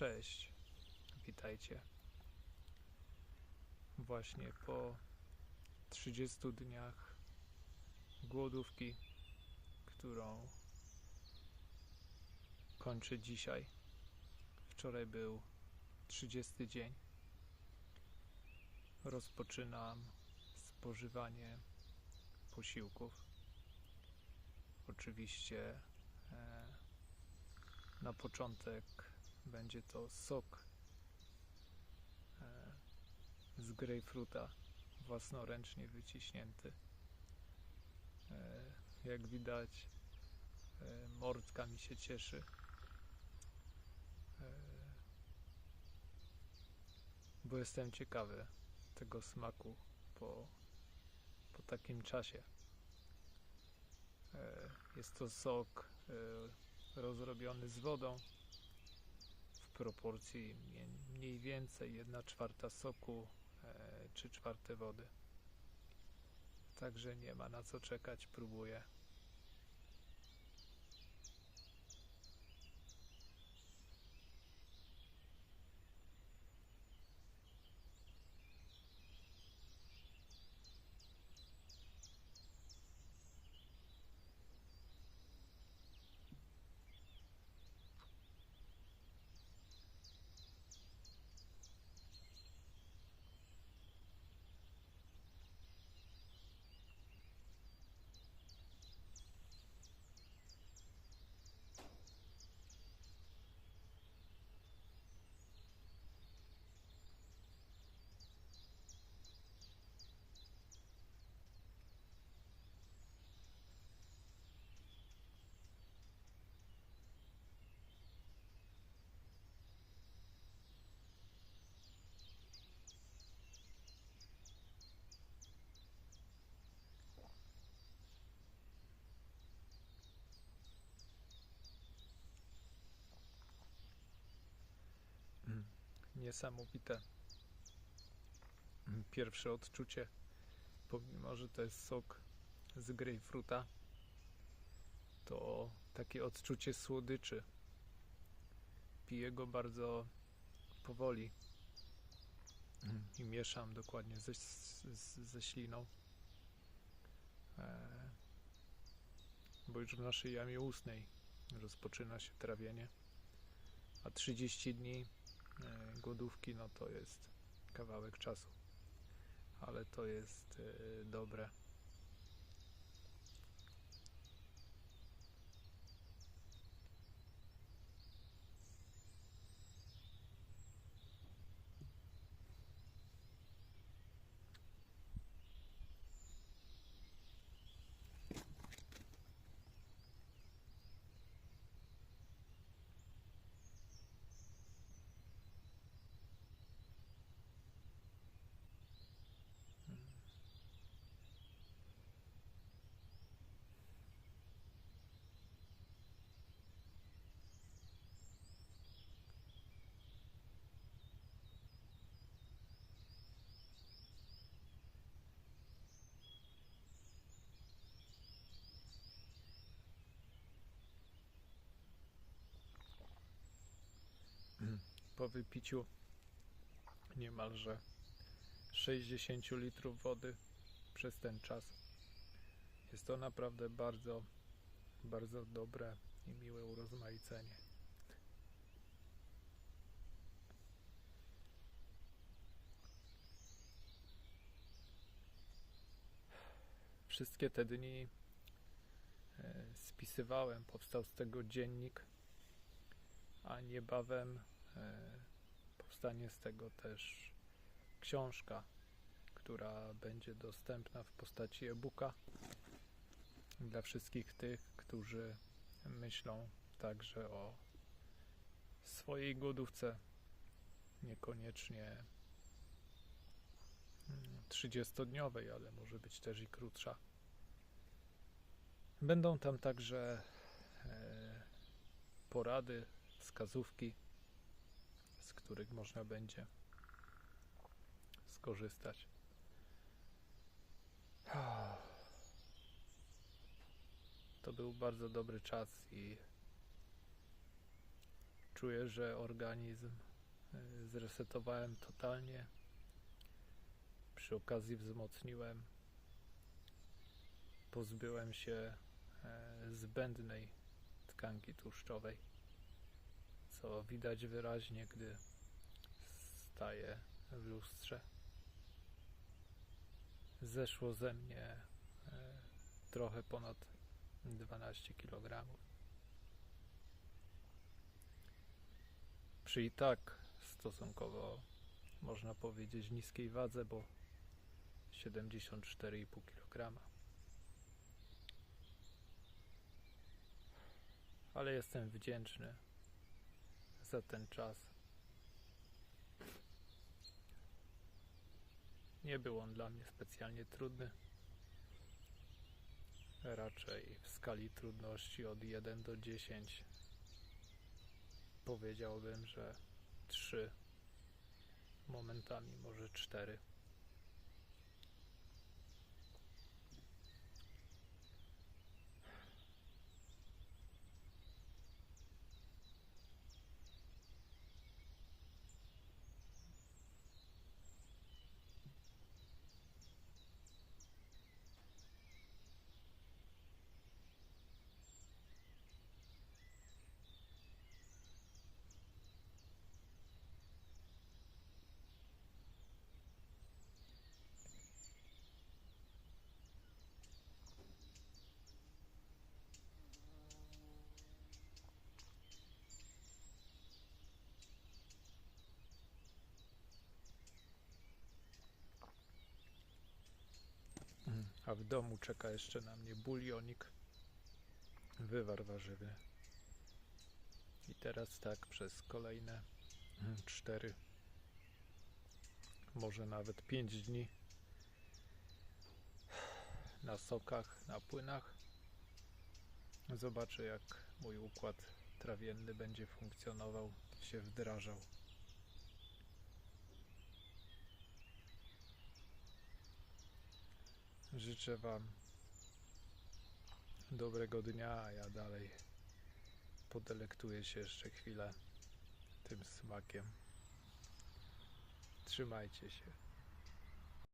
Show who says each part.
Speaker 1: Cześć, witajcie. Właśnie po 30 dniach głodówki, którą kończę dzisiaj. Wczoraj był 30 dzień. Rozpoczynam spożywanie posiłków. Oczywiście e, na początek będzie to sok e, z grejpfruta własnoręcznie wyciśnięty. E, jak widać, e, mordka mi się cieszy. Bo jestem ciekawy tego smaku po, po takim czasie. Jest to sok rozrobiony z wodą proporcji mniej więcej 1 czwarta soku, e, 3 czwarte wody. Także nie ma na co czekać, próbuję. Niesamowite. Pierwsze odczucie, pomimo że to jest sok z grejpfruta, to takie odczucie słodyczy. Piję go bardzo powoli i mieszam dokładnie ze, z, ze śliną. E, bo już w naszej jamie ustnej rozpoczyna się trawienie, a 30 dni głodówki, no to jest kawałek czasu. Ale to jest e, dobre. Po wypiciu niemalże 60 litrów wody przez ten czas. Jest to naprawdę bardzo, bardzo dobre i miłe urozmaicenie. Wszystkie te dni e, spisywałem, powstał z tego dziennik, a niebawem e, powstanie z tego też książka, która będzie dostępna w postaci e-booka dla wszystkich tych, którzy myślą także o swojej głodówce, niekoniecznie 30-dniowej, ale może być też i krótsza. Będą tam także e, porady, wskazówki, z których można będzie skorzystać. To był bardzo dobry czas i Czuję, że organizm y, zresetowałem totalnie. Przy okazji wzmocniłem. Pozbyłem się e, zbędnej tkanki tłuszczowej, co widać wyraźnie, gdy staję w lustrze. Zeszło ze mnie e, trochę ponad 12 kg. Przy i tak stosunkowo można powiedzieć niskiej wadze, bo 74,5 kg. Ale jestem wdzięczny za ten czas. Nie był on dla mnie specjalnie trudny. Raczej w skali trudności od 1 do 10 powiedziałbym, że 3, momentami może 4. A w domu czeka jeszcze na mnie bulionik, wywar warzywy. I teraz tak przez kolejne 4, może nawet 5 dni na sokach, na płynach. Zobaczę, jak mój układ trawienny będzie funkcjonował, się wdrażał. Życzę Wam dobrego dnia, a ja dalej podelektuję się jeszcze chwilę tym smakiem. Trzymajcie się.